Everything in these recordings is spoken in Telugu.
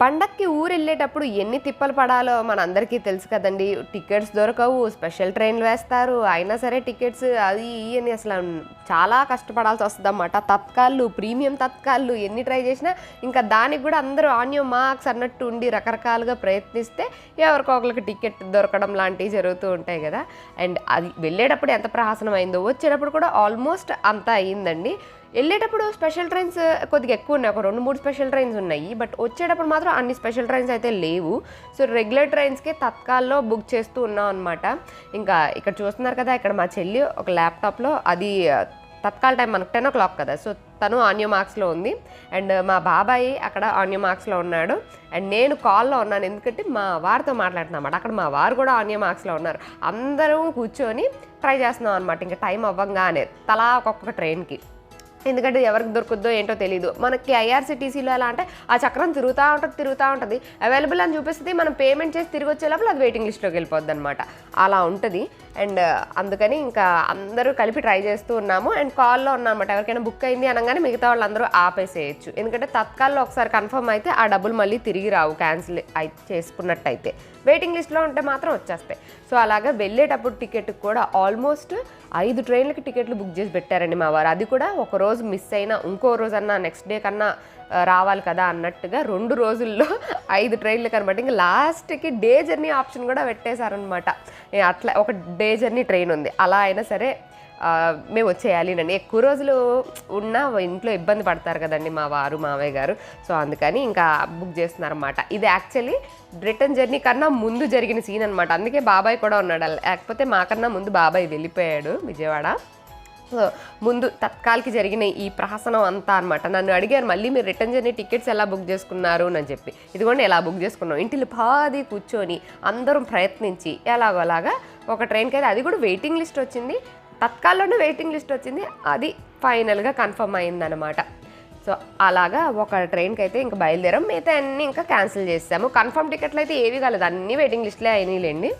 పండక్కి ఊరు వెళ్ళేటప్పుడు ఎన్ని తిప్పలు పడాలో మనందరికీ తెలుసు కదండి. టికెట్స్ దొరకవు స్పెషల్ ట్రైన్లు వేస్తారు అయినా సరే టికెట్స్ అది అని అసలు చాలా కష్టపడాల్సి వస్తుంది అన్నమాట తత్కాళ్ళు ప్రీమియం తత్కాళ్ళు ఎన్ని ట్రై చేసినా ఇంకా దానికి కూడా అందరూ ఆన్యో మార్క్స్ అన్నట్టు ఉండి రకరకాలుగా ప్రయత్నిస్తే ఎవరికొకరికి టికెట్ దొరకడం లాంటివి జరుగుతూ ఉంటాయి కదా. అండ్ అది వెళ్ళేటప్పుడు ఎంత ప్రహాసనం అయిందో వచ్చేటప్పుడు కూడా ఆల్మోస్ట్ అంతా అయ్యిందండి వెళ్ళేటప్పుడు స్పెషల్ ట్రైన్స్ కొద్దిగా ఎక్కువ ఉన్నాయి. ఒక రెండు మూడు స్పెషల్ ట్రైన్స్ ఉన్నాయి. బట్ వచ్చేటప్పుడు మాత్రం అన్ని స్పెషల్ ట్రైన్స్ అయితే లేవు. సో రెగ్యులర్ ట్రైన్స్కి తత్కాల్లో బుక్ చేస్తూ ఉన్నాం అనమాట ఇంకా ఇక్కడ చూస్తున్నారు కదా ఇక్కడ మా చెల్లి ఒక ల్యాప్టాప్లో అది తత్కాల టైం మనకు టెన్ ఓ క్లాక్ కదా. సో తను ఆన్యూ మార్క్స్లో ఉంది. అండ్ మా బాబాయి అక్కడ ఆన్యూ మార్క్స్లో ఉన్నాడు. అండ్ నేను కాల్లో ఉన్నాను. ఎందుకంటే మా వారితో మాట్లాడుతున్నామాట అక్కడ మా వారు కూడా ఆన్యూ మార్క్స్లో ఉన్నారు. అందరం కూర్చొని ట్రై చేస్తున్నాం అనమాట ఇంకా టైం అవ్వంగానే తలా ఒక్కొక్క ట్రైన్కి. ఎందుకంటే ఎవరికి దొరుకుద్దో ఏంటో తెలియదు మనకి ఐఆర్సిటీసీలో ఎలా అంటే ఆ చక్రం తిరుగుతూ ఉంటుంది తిరుగుతూ ఉంటుంది. అవైలబుల్ అని చూపిస్తుంది మనం పేమెంట్ చేసి తిరిగి వచ్చే లోపల అది వెయిటింగ్ లిస్ట్లోకి వెళ్ళిపోద్ది అనమాట అలా ఉంటుంది. అండ్ uh, అందుకని ఇంకా అందరూ కలిపి ట్రై చేస్తూ ఉన్నాము. అండ్ కాల్లో ఉన్నామన్నమాట ఎవరికైనా బుక్ అయింది అనగానే మిగతా వాళ్ళందరూ ఆపేసేయచ్చు. ఎందుకంటే తత్కాల్లో ఒకసారి కన్ఫర్మ్ అయితే ఆ డబ్బులు మళ్ళీ తిరిగి రావు క్యాన్సిల్ అయి చేసుకున్నట్టయితే. వెయిటింగ్ లిస్ట్లో ఉంటే మాత్రం వచ్చేస్తాయి. సో అలాగా వెళ్ళేటప్పుడు టికెట్ కూడా ఆల్మోస్ట్ ఐదు ట్రైన్లకి టికెట్లు బుక్ చేసి పెట్టారండి మా వారు. అది కూడా ఒక రోజు మిస్ అయినా ఇంకో రోజన్నా నెక్స్ట్ డే కన్నా రావాలి కదా అన్నట్టుగా రెండు రోజుల్లో ఐదు ట్రైన్లు కనబట్టి ఇంకా లాస్ట్కి డే జర్నీ ఆప్షన్ కూడా పెట్టేశారనమాట అట్లా ఒక డే జర్నీ ట్రైన్ ఉంది. అలా అయినా సరే మేము వచ్చేయాలి నన్ను. ఎక్కువ రోజులు ఉన్నా ఇంట్లో ఇబ్బంది పడతారు కదండి మా వారు మావయ్య గారు. సో అందుకని ఇంకా బుక్ చేస్తున్నారన్నమాట. ఇది యాక్చువల్లీ రిటర్న్ జర్నీ కన్నా ముందు జరిగిన సీన్ అనమాట అందుకే బాబాయ్ కూడా ఉన్నాడు. లేకపోతే మాకన్నా ముందు బాబాయ్ వెళ్ళిపోయాడు విజయవాడ. సో ముందు తత్కాల్కి జరిగిన ఈ ప్రహసనం అంతా అనమాట నన్ను అడిగారు మళ్ళీ మీరు రిటర్న్ జర్నీ టికెట్స్ ఎలా బుక్ చేసుకున్నారు? అని చెప్పి. ఇదిగోండి ఎలా బుక్ చేసుకున్నాం ఇంటిలో పాది కూర్చొని అందరం ప్రయత్నించి ఎలాగోలాగా ఒక ట్రైన్కి అయితే అది కూడా వెయిటింగ్ లిస్ట్ వచ్చింది. తత్కాల్లోనే వెయిటింగ్ లిస్ట్ వచ్చింది. అది ఫైనల్గా కన్ఫర్మ్ అయిందనమాట సో అలాగా ఒక ట్రైన్కి అయితే ఇంకా బయలుదేరాం. మిగతా అన్నీ ఇంకా క్యాన్సిల్ చేసాము కన్ఫర్మ్ టికెట్లు అయితే ఏవి కాలేదు. అన్నీ వెయిటింగ్ లిస్ట్లే అయినాయిలేండి.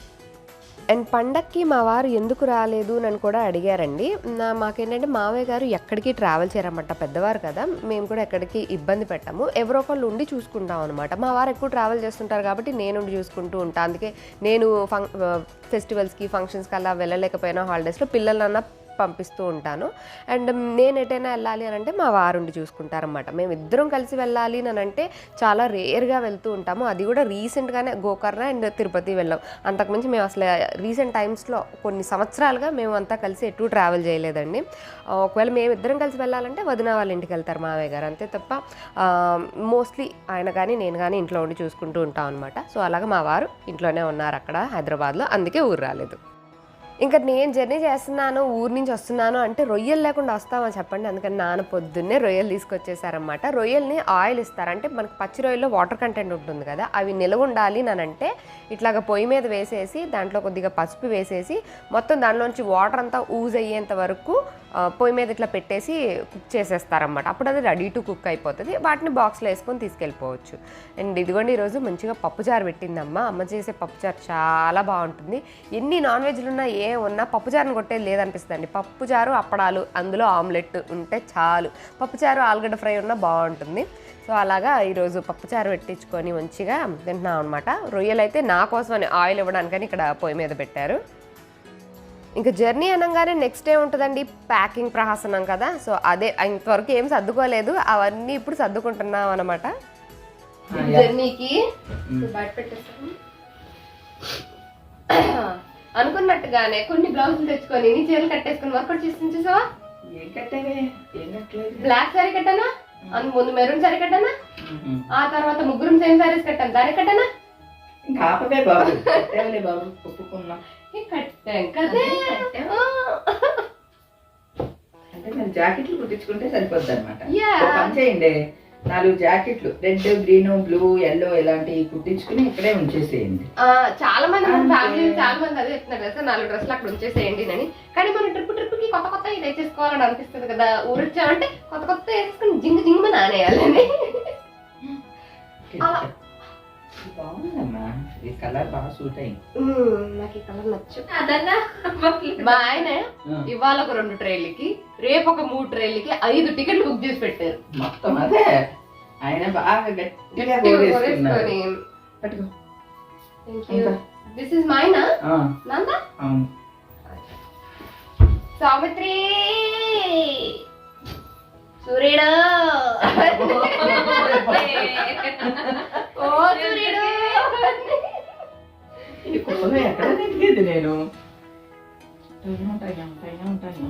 అండ్ పండక్కి మా వారు ఎందుకు రాలేదు నన్ను కూడా అడిగారండి. నా మాకేంటంటే మావయ్య గారు ఎక్కడికి ట్రావెల్ చేయరన్నమాట పెద్దవారు కదా మేము కూడా ఎక్కడికి ఇబ్బంది పెట్టాము. ఎవరో ఒకళ్ళు ఉండి చూసుకుంటాం అనమాట మా వారు ఎక్కువ ట్రావెల్ చేస్తుంటారు కాబట్టి నేను ఉండి చూసుకుంటూ ఉంటాను అందుకే నేను ఫంక్ ఫెస్టివల్స్కి ఫంక్షన్స్కి అలా వెళ్ళలేకపోయినా హాలిడేస్లో పిల్లలన్నా పంపిస్తూ ఉంటాను. అండ్ నేను ఎటైనా వెళ్ళాలి అని అంటే మా వారు ఉండి చూసుకుంటారన్నమాట. మేము ఇద్దరం కలిసి వెళ్ళాలి అని అంటే చాలా రేర్గా వెళ్తూ ఉంటాము. అది కూడా రీసెంట్గానే గోకర్ణ అండ్ తిరుపతి వెళ్ళాం. అంతకుమించి మేము అసలు రీసెంట్ టైమ్స్లో కొన్ని సంవత్సరాలుగా మేము అంతా కలిసి ఎటు ట్రావెల్ చేయలేదండి. ఒకవేళ మేము ఇద్దరం కలిసి వెళ్ళాలంటే వదిన వాళ్ళ ఇంటికి వెళ్తారు మావయ్య గారు. అంతే తప్ప మోస్ట్లీ ఆయన కానీ నేను కానీ ఇంట్లో ఉండి చూసుకుంటూ ఉంటాం అనమాట సో అలాగా మా వారు ఇంట్లోనే ఉన్నారు అక్కడ హైదరాబాద్లో. అందుకే ఊరు రాలేదు. ఇంకా నేను జర్నీ చేస్తున్నాను ఊరు నుంచి వస్తున్నాను అంటే రొయ్యలు లేకుండా వస్తామని చెప్పండి. అందుకని నాన్న పొద్దున్నే రొయ్యలు తీసుకొచ్చేసారనమాట రొయ్యల్ని ఆయిల్ ఇస్తారు. అంటే మనకి పచ్చి రొయ్యల్లో వాటర్ కంటెంట్ ఉంటుంది కదా అవి నిలవ ఉండాలి అని అంటే ఇట్లాగ పొయ్యి మీద వేసేసి దాంట్లో కొద్దిగా పసుపు వేసేసి మొత్తం దాంట్లోంచి వాటర్ అంతా ఊజ్ అయ్యేంత వరకు పొయ్యి మీద ఇట్లా పెట్టేసి కుక్ చేసేస్తారనమాట అప్పుడు అది రెడీ టు కుక్ అయిపోతుంది. వాటిని బాక్స్లో వేసుకొని తీసుకెళ్ళిపోవచ్చు. అండ్ ఇదిగోండి ఈరోజు మంచిగా పప్పుచారు పెట్టిందమ్మ. అమ్మ చేసే పప్పుచారు చాలా బాగుంటుంది. ఎన్ని నాన్ వెజ్లు ఉన్నా ఏ ఉన్నా పప్పుచారుని కొట్టేది లేదనిపిస్తుంది పప్పుచారు అప్పడాలు అందులో ఆమ్లెట్ ఉంటే చాలు. పప్పుచారు ఆలుగడ్డ ఫ్రై ఉన్నా బాగుంటుంది. సో అలాగా ఈరోజు పప్పుచారు పెట్టించుకొని మంచిగా తింటున్నాం అనమాట రొయ్యలు అయితే నా కోసమని ఆయిల్ ఇవ్వడానికని ఇక్కడ పొయ్యి మీద పెట్టారు. ఇంకా జర్నీ అనగానే నెక్స్ట్ డే ఉంటుందండి ప్యాకింగ్ ప్రహసనం కదా. సో అదే ఇంతవరకు ఏం సర్దుకోలేదు. అవన్నీ ఇప్పుడు సర్దుకుంటున్నాం అనమాట జర్నీకి బయట పెట్టేస్తాను అనుకున్నట్టుగానే కొన్ని బ్లౌజులు తెచ్చుకొని నీ చీరలు కట్టేసుకొని వర్కౌట్ చేసి చూసావా? బ్లాక్ సారీ కట్టానా? అందు ముందు మెరూన్ సారీ కట్టానా? ఆ తర్వాత ముగ్గురు సేమ్ సారీస్ కట్టాను? దాని కట్టానా బాబు. బాబు. ఒప్పుకున్నా. కట్టాం కదే. కట్టాం. ఆ. అంటే మేము జాకెట్లు కుట్టించుకుంటే సరిపోద్ది అనమాట చేయండి. నాలుగు జాకెట్లు రెడ్ గ్రీన్ బ్లూ ఎల్లో ఇలాంటివి కుట్టించుకుని ఇక్కడే ఉంచేసేయండి. ఆ, చాలా మంది. ఫ్యామిలీ చాలా మంది అదే చెప్తున్నారు కదా నాలుగు డ్రెస్సులు అక్కడ ఉంచేసేయండి అని. కానీ మన ట్రిప్ ట్రిప్కి కొత్త కొత్త ఇది తెచ్చేసుకోవాలని అనిపిస్తుంది కదా. ఊరు వచ్చామంటే కొత్త కొత్త వేసుకుని జింగు జింగు నానేయాలని అలా. ఈ కలర్ బాగా సూట్ అయింది. నాకు ఈ కలర్ నచ్చు. అదన్నా? మా ఆయన ఇవాళ ఒక రెండు ట్రైన్లకి రేపు ఒక మూడు ట్రైన్లకి ఐదు టికెట్లు బుక్ చేసి పెట్టారు. మొత్తం అదే? ఆయన బాగా గట్టిగా పట్టుకో. దిస్ ఇస్ మైనా నంద? అవును. సావిత్రి! సూర్యుడు ఓ సూర్యుడు ఈ కుప్పలో ఎక్కడ నెట్టింది నేను? ఉంటాయా ఉంటాయా.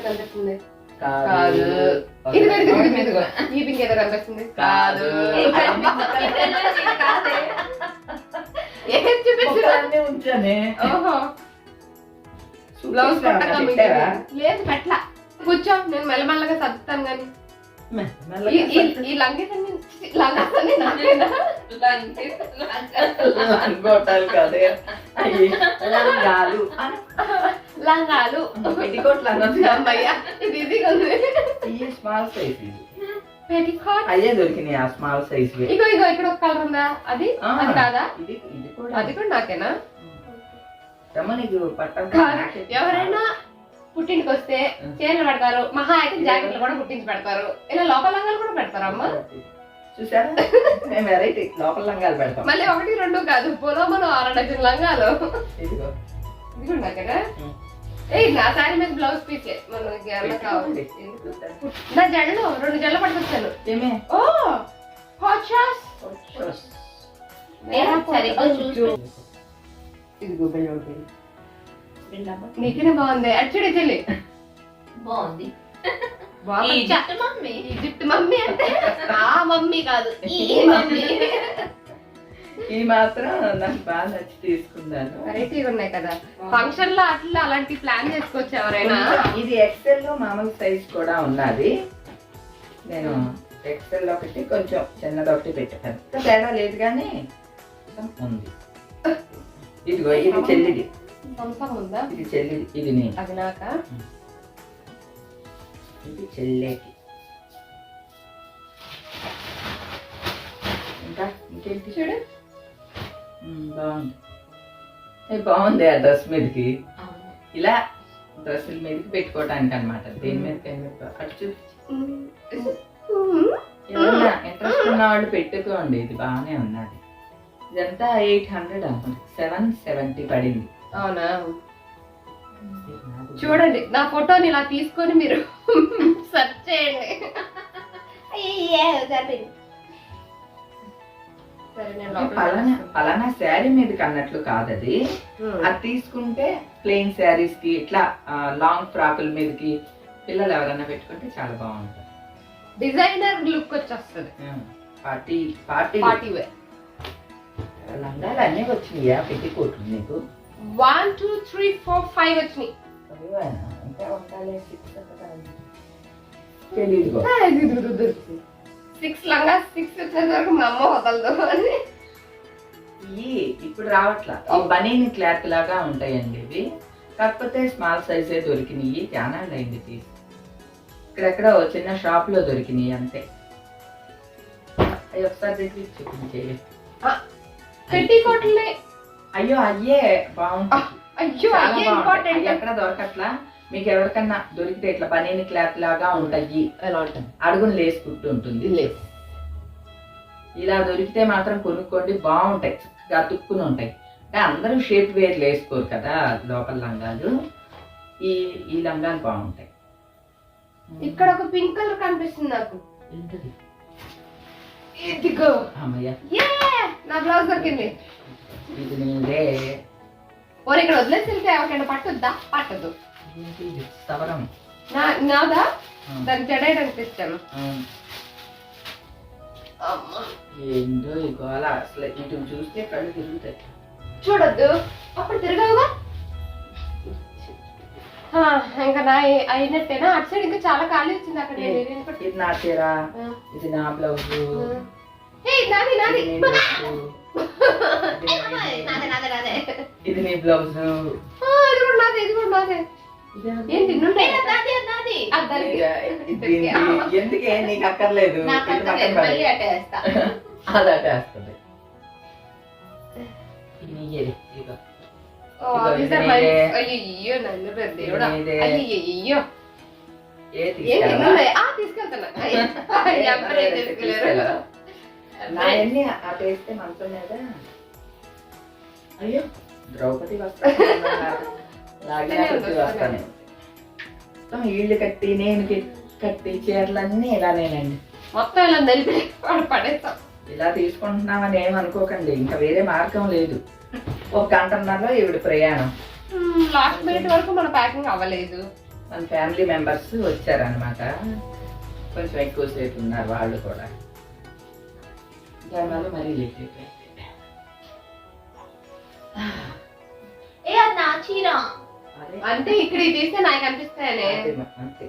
కనిపిస్తుంది. కాదు. ఇదిగో ఇదిగో ఇదిగో ఇదిగో. ఈ పింక్ ఏదో కనిపిస్తుంది. కాదు. చూపించు. ఉంచానే. బ్లౌజ్? లేదు పెట్టలా. కూర్చో నేను మెల్లమెల్లగా సర్దుతాను కానీ ఈ నాకేనా లంగోటాలు కాదే. లంగాలు. లంగాలు. అమ్మయ్య ఇది స్మాల్ సైజ్ అయ్యే దొరికినాయి ఆ స్మాల్ సైజ్ ఇగో ఇగో ఇక్కడ ఒక కలర్ ఉందా? అది. అది కాదా? ఇది ఇది కూడా అది కూడా నాకేనా? రమ్మ నీకు పట్టం కాదు. ఎవరైనా పుట్టింటికి వస్తే చీరలు పెడతారు మహా అయితే జాకెట్లు కూడా పుట్టించి పెడతారు. ఇలా లోపల లంగాలు కూడా పెడతారు అమ్మ? చూసారా? మేము వెరైటీ లోపల లంగాలు పెడతాం. మళ్ళీ ఒకటి రెండు కాదు పొలోమలో ఆరు డజన్ లంగాలు. ఇదిగో. ఇది కూడా నాకేనా ఉం. ఏ నా సారీ మీద బ్లౌజ్ పీసే మనకి అలా కావాలి? నా జడలు రెండు జడలు పట్టుకొచ్చాను. ఏమే? ఓ హాట్ షాస్ సరిగ్గా చూసి ఇదిగో నీకేనే బాగుంది. అచ్చుడే చెల్లి బాగుంది. మమ్మీ. ఈజిప్ట్ మమ్మీ అంటే ఆ మమ్మీ కాదు. ఈ మమ్మీ. ఇది మాత్రం నాకు బాగా నచ్చి తీసుకున్నాను. వెరైటీగా ఉన్నాయి కదా. ఫంక్షన్లో అట్లా అలాంటి ప్లాన్ చేసుకోవచ్చు ఎవరైనా? ఇది ఎక్సెల్లో మామూలు సైజ్ కూడా ఉన్నది. నేను ఎక్సెల్ ఒకటి కొంచెం చిన్నది ఒకటి పెట్టాను. తేడా లేదు కానీ ఉంది. ఇదిగో ఇది చెల్లిది. సంసం ఉందా ఇది చెల్లిది ఇది నేను అది నాక? ఇది చెల్లేకి ఇంకా? ఇంకేంటి? చూడు. బాగుంది. బాగుంది ఆ డ్రెస్ మీదకి. ఇలా డ్రెస్సుల మీదకి పెట్టుకోవడానికి అనమాట దేని మీద అటు చూపించి ఇంట్రెస్ట్ ఉన్న వాళ్ళు పెట్టుకోండి. ఇది బాగానే ఉన్నది. ఇదంతా ఎయిట్ హండ్రెడ్ అనుకుంటా. సెవెన్ సెవెంటీ పడింది. అవునా? చూడండి నా ఫోటోని ఇలా తీసుకొని మీరు సెర్చ్ చేయండి. పలానా శారీ మీదకి అన్నట్లు కాదు అది తీసుకుంటే ప్లెయిన్ శారీస్కి ఇట్లా లాంగ్ ఫ్రాకుల మీదకి పిల్లలు ఎవరైనా పెట్టుకుంటే చాలా బాగుంటుంది. డిజైనర్ లుక్ వచ్చేస్తుంది. Party party party wear. లంగాలు అన్నీ వచ్చినాయా? పెట్టికోట్లు నీకు? One two three four five వచ్చినాయి. సిక్స్ లంగా సిక్స్ వచ్చేసరికి వరకు మా అమ్మ వదలదు అని. ఇప్పుడు రావట్లా. బనీని క్లాత్ లాగా ఉంటాయండి ఇవి. కాకపోతే స్మాల్ సైజే దొరికినాయి. చాలా అయింది తీసి ఇక్కడెక్కడ చిన్న షాప్లో దొరికినాయి అంతే. అవి ఒకసారి దగ్గర పెట్టి కోట్లే అయ్యో అయ్యే బాగుంటుంది అయ్యో చాలా అయ్యే బాగుంటాయి. అవి ఇంపార్టెంట్ ఎక్కడ దొరకట్లా? మీకు ఎవరికన్నా దొరికితే ఇట్లా బనీని క్లాత్ లాగా ఉంటాయి. ఎలా ఉంటుంది? అడుగును లేసి కుట్టు ఉంటుంది. లేదు ఇలా దొరికితే మాత్రం కొనుక్కోండి బాగుంటాయి. చక్కగా అతుక్కుని ఉంటాయి. అంటే అందరూ షేప్ వేర్లు వేసుకోరు కదా లోపల లంగాలు. ఈ ఈ లంగాలు బాగుంటాయి. ఇక్కడ ఒక పింక్ కలర్ కనిపిస్తుంది నాకు? ఇదిగో. అమ్మయ్య. యే నా బ్లౌజ్ దొరికింది. ఇది నీదే ఓరి ఇక్కడ వదిలేసి వెళ్తే ఎవరికైనా పట్టుద్దా? పట్టదు. నా నాదా? ఆ, దాన్ని చెడేయడానికి ఏంటో ఈ గోల అసలు. ఇటు చూస్తే కళ్ళు తిరుగుతాయి. చూడొద్దు. అప్పుడు తిరగవుగా ఇంకా నా అయినట్టేనా? అటు సైడ్ ఇంకా చాలా ఖాళీ వచ్చింది అక్కడ. ఇది నా చీర. ఇది నా బ్లౌజ్. నాది నాది. ఇది నీ బ్లౌజ్? ఎందుకే నీకు అక్కర్లేదు అది. అయ్యో నన్ను నువ్వే? ఆ అటేస్తే మంచం మీద అయ్యో ద్రౌపది వస్తాను లాగినా కొట్టి నేను కట్టి చీరలన్నీ ఇలానేనండి. మొత్తం ఇలా నలిపి పడేస్తాం. ఇలా తీసుకుంటున్నామని ఏమనుకోకండి ఇంకా వేరే మార్గం లేదు. ఒక గంటన్నరలో ఈవిడ ప్రయాణం. లాస్ట్ మినిట్ వరకు మన ప్యాకింగ్ అవ్వలేదు. మన ఫ్యామిలీ మెంబర్స్ వచ్చారనమాట కొంచెం ఎక్కువసేపు ఉన్నారు వాళ్ళు కూడా. మరీ లేట్ అయిపోయింది ఏ అది నా చీర. అంటే ఇక్కడ ఇది తీస్తే నాకు అనిపిస్తాయనే. అంతే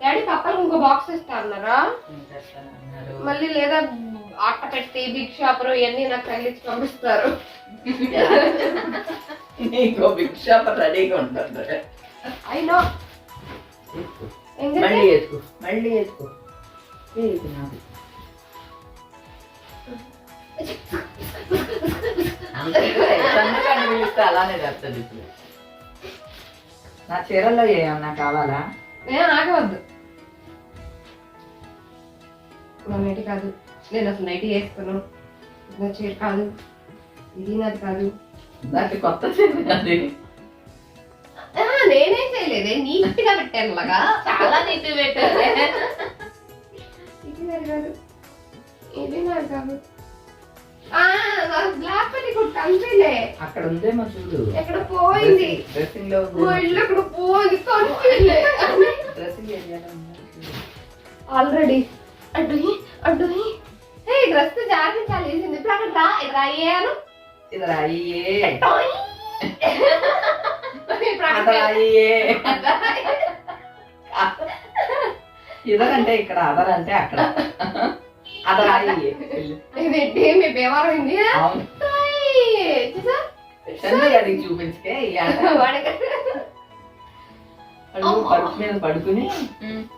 డాడీ పక్కన ఇంకో బాక్స్ ఇస్తా అన్నారా? మళ్ళీ లేదా అట్ట పెట్టి బిగ్ షాపర్ ఇవన్నీ నాకు తగిలించి పంపిస్తారు. నీకు బిగ్ షాప్ రెడీగా ఉంటుంది అయినో మళ్ళీ ఎత్తుకో మళ్ళీ ఎత్తుకో. ఇది నాది? సన్నకాన్ని పిలిస్తే అలానే చేస్తుంది ఇప్పుడు? నా చీరల్లో ఏమన్నా కావాలా? నేను ఆగవద్దు నా నైటి కాదు. నేను అసలు నైటి వేసుకోను. ఇది నా చీర కాదు. ఇది నాది కాదు. నాకు కొత్త నేనేం చేయలేదే. నీట్గా పెట్టాను అలాగా చాలా నీట్ పెట్టారు. ఇది నాది కాదు. ఇది నాది కాదు. అక్కడ ఉందేమో చూడు. ఎక్కడ పోయింది? డ్రెస్సింగ్లో ఇల్లు అక్కడ పోయింది డ్రెస్సింగ్. ఆల్రెడీ అడ్డు అడ్డు హే డ్రెస్ జాగ్రత్త చాలా వేసింది ఇప్పుడు అక్కడ రా ఇక్కడ రా అయ్యాను ఇది రాయియే టోయ్. ఇప్పుడు అది అక్కడ రాయియే ఇదరంటే ఇక్కడ అదరంటే అక్కడ. మీ చూపించుకే మీద పడుకుని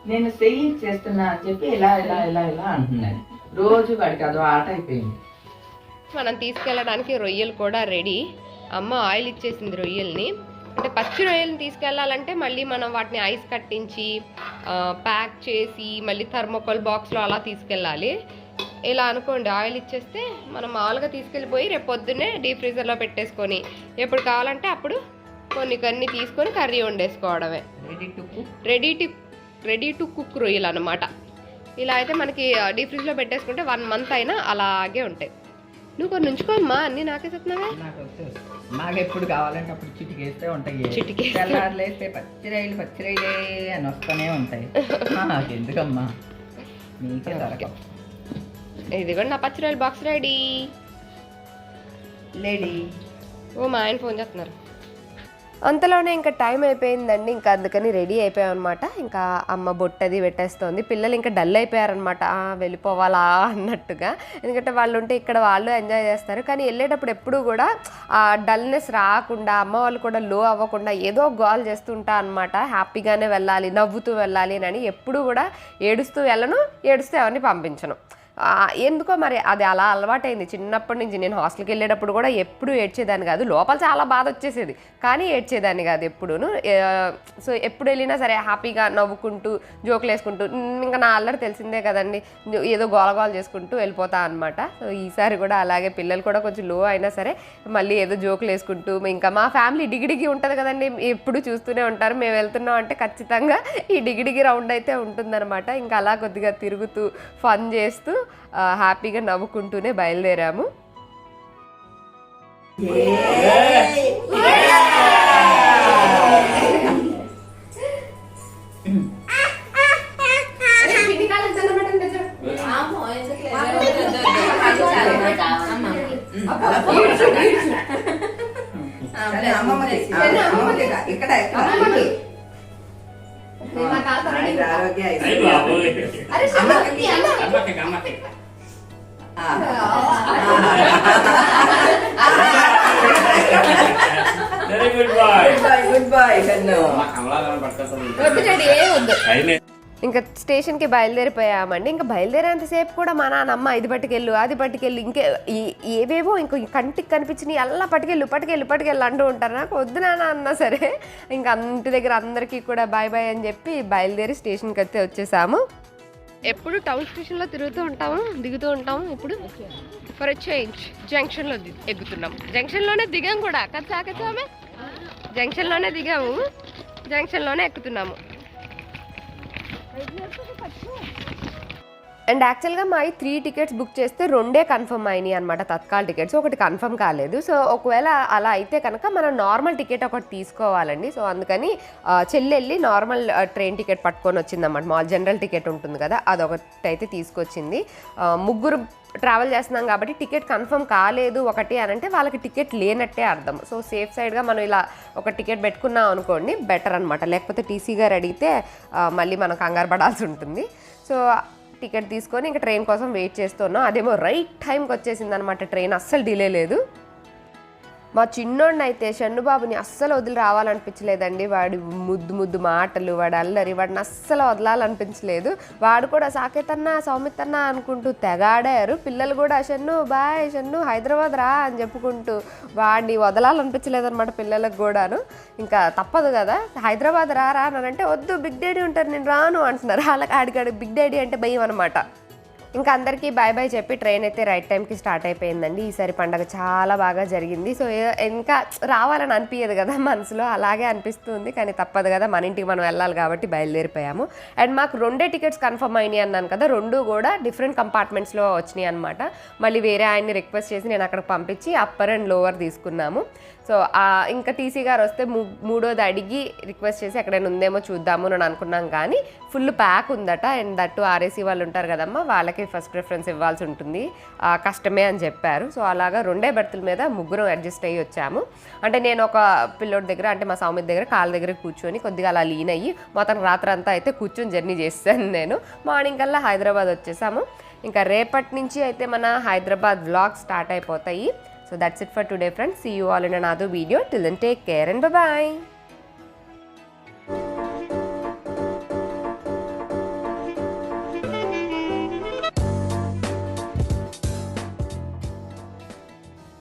నేను సెయి చేస్తున్నా అని చెప్పి ఇలా ఇలా ఇలా ఇలా అంటున్నాడు. రోజు వాడికి అదో ఆట అయిపోయింది. మనం తీసుకెళ్ళడానికి రొయ్యలు కూడా రెడీ. అమ్మ ఆయిల్ ఇచ్చేసింది రొయ్యల్ని. అంటే పచ్చి రొయ్యల్ని తీసుకెళ్ళాలంటే మళ్ళీ మనం వాటిని ఐస్ కట్టించి ప్యాక్ చేసి మళ్ళీ థర్మోకోల్ బాక్స్లో అలా తీసుకెళ్ళాలి. ఇలా అనుకోండి ఆయిల్ ఇచ్చేస్తే మనం మామూలుగా తీసుకెళ్ళిపోయి రేపు పొద్దున్నే డీప్ ఫ్రీజర్లో పెట్టేసుకొని ఎప్పుడు కావాలంటే అప్పుడు కొన్ని కొన్ని తీసుకొని curry వండేసుకోవడమే. Ready to cook ready to ready to cook రొయ్యలు అనమాట ఇలా అయితే మనకి డీప్ ఫ్రిడ్జ్లో పెట్టేసుకుంటే వన్ మంత్ అయినా అలాగే ఉంటాయి. నువ్వు కొన్ని ఉంచుకో అమ్మా అన్నీ నాకే చెప్తున్నావే. నాకు ఎప్పుడు కావాలంటే అప్పుడు చిటికేస్తే ఉంటాయి. చిటికేస్తే. తెల్లారులేస్తే పచ్చిరాయిలు పచ్చిరాయిలే అని వస్తూనే ఉంటాయి. నాకు ఎందుకమ్మా మీకే దొరకవు. ఇది కూడా నా పచ్చిరాయల బాక్స్ రెడీ. లేడీ. ఓ మా ఆయన ఫోన్ చేస్తున్నారు. అంతలోనే ఇంకా టైం అయిపోయిందండి. ఇంకా అందుకని రెడీ అయిపోయామన్నమాట. అనమాట ఇంకా అమ్మ బొట్టది పెట్టేస్తోంది. పిల్లలు ఇంకా డల్ అయిపోయారనమాట వెళ్ళిపోవాలా అన్నట్టుగా. ఎందుకంటే వాళ్ళు ఉంటే ఇక్కడ వాళ్ళు ఎంజాయ్ చేస్తారు. కానీ వెళ్ళేటప్పుడు ఎప్పుడూ కూడా ఆ డల్నెస్ రాకుండా అమ్మ వాళ్ళు కూడా లో అవ్వకుండా ఏదో గోల్ చేస్తుంటా అనమాట హ్యాపీగానే వెళ్ళాలి నవ్వుతూ వెళ్ళాలి అని ఎప్పుడూ కూడా ఏడుస్తూ వెళ్ళను ఏడుస్తూ ఎవరిని పంపించను. ఎందుకో మరి అది అలా అలవాటైంది. చిన్నప్పటి నుంచి నేను హాస్టల్కి వెళ్ళేటప్పుడు కూడా ఎప్పుడు ఏడ్చేదాన్ని కాదు. లోపల చాలా బాధ వచ్చేసేది. కానీ ఏడ్చేదాన్ని కాదు ఎప్పుడూను. సో ఎప్పుడు వెళ్ళినా సరే హ్యాపీగా నవ్వుకుంటూ జోకులు వేసుకుంటూ ఇంకా నా అల్లరి తెలిసిందే కదండి. ఏదో గోలగోల చేసుకుంటూ వెళ్ళిపోతా అనమాట సో ఈసారి కూడా అలాగే పిల్లలు కూడా కొంచెం లో అయినా సరే మళ్ళీ ఏదో జోకులు వేసుకుంటూ ఇంకా మా ఫ్యామిలీ డిగిడిగి ఉంటుంది కదండి. ఎప్పుడు చూస్తూనే ఉంటారు. మేము వెళ్తున్నాం అంటే ఖచ్చితంగా ఈ డిగిడిగి రౌండ్ అయితే ఉంటుందన్నమాట. ఇంకా అలా కొద్దిగా తిరుగుతూ ఫన్ చేస్తూ హ్యాపీగా నవ్వుకుంటూనే బయలుదేరాము ఇక్కడ అమ్మకి. అమ్మకి అమ్మకి ఆ. Very good boy good boy కన్ను వద్దు డాడీ ఏ వద్దు. ఇంకా స్టేషన్కి బయలుదేరిపోయామండి. ఇంకా బయలుదేరేంతసేపు కూడా మా నాన్న అమ్మ ఇది పట్టుకెళ్ళు అది పట్టుకెళ్ళు ఇంకే ఈ- ఏవేవో ఇంకో కంటికి కనిపించినవి అలా పట్టుకెళ్ళు పట్టుకెళ్ళు పట్టుకెళ్ళు అంటూ ఉంటారు. నాకు వద్దు నాన్న అన్నా సరే. ఇంకా అంటి దగ్గర అందరికీ కూడా బాయ్ బాయ్ అని చెప్పి బయలుదేరి స్టేషన్కి అయితే వచ్చేసాము. ఎప్పుడు టౌన్ స్టేషన్లో తిరుగుతూ ఉంటాము? దిగుతూ ఉంటాము? ఇప్పుడు ఫర్ చేంజ్ జంక్షన్లో ఎగ్గుతున్నాం జంక్షన్లోనే దిగాం కూడా. కదా సాకచామే జంక్షన్లోనే దిగాము. జంక్షన్లోనే ఎక్కుతున్నాము. అండ్ యాక్చువల్గా మా త్రీ టికెట్స్ బుక్ చేస్తే రెండే కన్ఫర్మ్ అయినాయి అనమాట తత్కాల్ టికెట్స్ ఒకటి కన్ఫర్మ్ కాలేదు. సో ఒకవేళ అలా అయితే కనుక మనం నార్మల్ టికెట్ ఒకటి తీసుకోవాలండి. సో అందుకని చెల్లెళ్ళి చెల్లి వెళ్ళి నార్మల్ ట్రైన్ టికెట్ పట్టుకొని వచ్చిందన్నమాట. మాల్ జనరల్ టికెట్ ఉంటుంది కదా అదొకటి అయితే తీసుకొచ్చింది ముగ్గురు ట్రావెల్ చేస్తున్నాం కాబట్టి టికెట్ కన్ఫర్మ్ కాలేదు ఒకటి అని అంటే వాళ్ళకి టికెట్ లేనట్టే అర్థం. సో సేఫ్ సైడ్గా మనం ఇలా ఒక టికెట్ పెట్టుకున్నాం అనుకోండి బెటర్ అనమాట లేకపోతే టీసీ గారు అడిగితే మళ్ళీ మనం కంగారు పడాల్సి ఉంటుంది. సో టికెట్ తీసుకొని ఇంకా ట్రైన్ కోసం వెయిట్ చేస్తున్నాం అదేమో రైట్ టైంకి వచ్చేసింది అనమాట ట్రైన్. అస్సలు డిలే లేదు. మా చిన్నోడినైతే షన్నుబాబుని అస్సలు వదిలి రావాలనిపించలేదండి. వాడి ముద్దు ముద్దు మాటలు వాడి అల్లరి వాడిని అస్సలు వదలాలనిపించలేదు. వాడు కూడా సాకేతన్నా సౌమితన్నా అనుకుంటూ తెగాడారు. పిల్లలు కూడా షన్ను బాయ్ షన్ను హైదరాబాద్ రా అని చెప్పుకుంటూ వాడిని వదలాలనిపించలేదన్నమాట పిల్లలకు కూడాను. ఇంకా తప్పదు కదా హైదరాబాద్ రా రా అని అంటే వద్దు బిగ్ డాడీ ఉంటారు నేను రాను అంటున్నారు. వాళ్ళకి ఆడికాడు బిగ్ డాడీ అంటే భయం అనమాట ఇంకా అందరికీ బాయ్ బాయ్ చెప్పి ట్రైన్ అయితే రైట్ టైంకి స్టార్ట్ అయిపోయిందండి. ఈసారి పండగ చాలా బాగా జరిగింది. సో ఇంకా రావాలని అనిపించదు కదా మనసులో. అలాగే అనిపిస్తుంది కానీ తప్పదు కదా. మన ఇంటికి మనం వెళ్ళాలి కాబట్టి బయలుదేరిపోయాము. అండ్ మాకు రెండే టికెట్స్ కన్ఫర్మ్ అయినాయి అన్నాను కదా. రెండు కూడా డిఫరెంట్ కంపార్ట్మెంట్స్లో వచ్చినాయి అనమాట మళ్ళీ వేరే ఆయన్ని రిక్వెస్ట్ చేసి నేను అక్కడ పంపించి అప్పర్ అండ్ లోవర్ తీసుకున్నాము. సో ఇంకా టీసీ గారు వస్తే మూ మూడోది అడిగి రిక్వెస్ట్ చేసి ఎక్కడైనా ఉందేమో చూద్దాము అని అనుకున్నాం కానీ ఫుల్ ప్యాక్ ఉందట. అండ్ దట్టు ఆర్ఏసీ వాళ్ళు ఉంటారు కదమ్మా వాళ్ళకి ఫస్ట్ ప్రిఫరెన్స్ ఇవ్వాల్సి ఉంటుంది. కష్టమే అని చెప్పారు. సో అలాగా రెండే బెర్తుల మీద ముగ్గురం అడ్జస్ట్ అయ్యి వచ్చాము. అంటే నేను ఒక పిల్లోడి దగ్గర అంటే మా సౌమిత్ దగ్గర కాళ్ళ దగ్గర కూర్చొని కొద్దిగా అలా లీన్ అయ్యి మొత్తం రాత్రంతా అయితే కూర్చొని జర్నీ చేస్తాను నేను. మార్నింగ్ కల్లా హైదరాబాద్ వచ్చేసాము. ఇంకా రేపటి నుంచి అయితే మన హైదరాబాద్ వ్లాగ్ స్టార్ట్ అయిపోతాయి. So that's it for today friends. See you all in another video. Till then take care and bye-bye.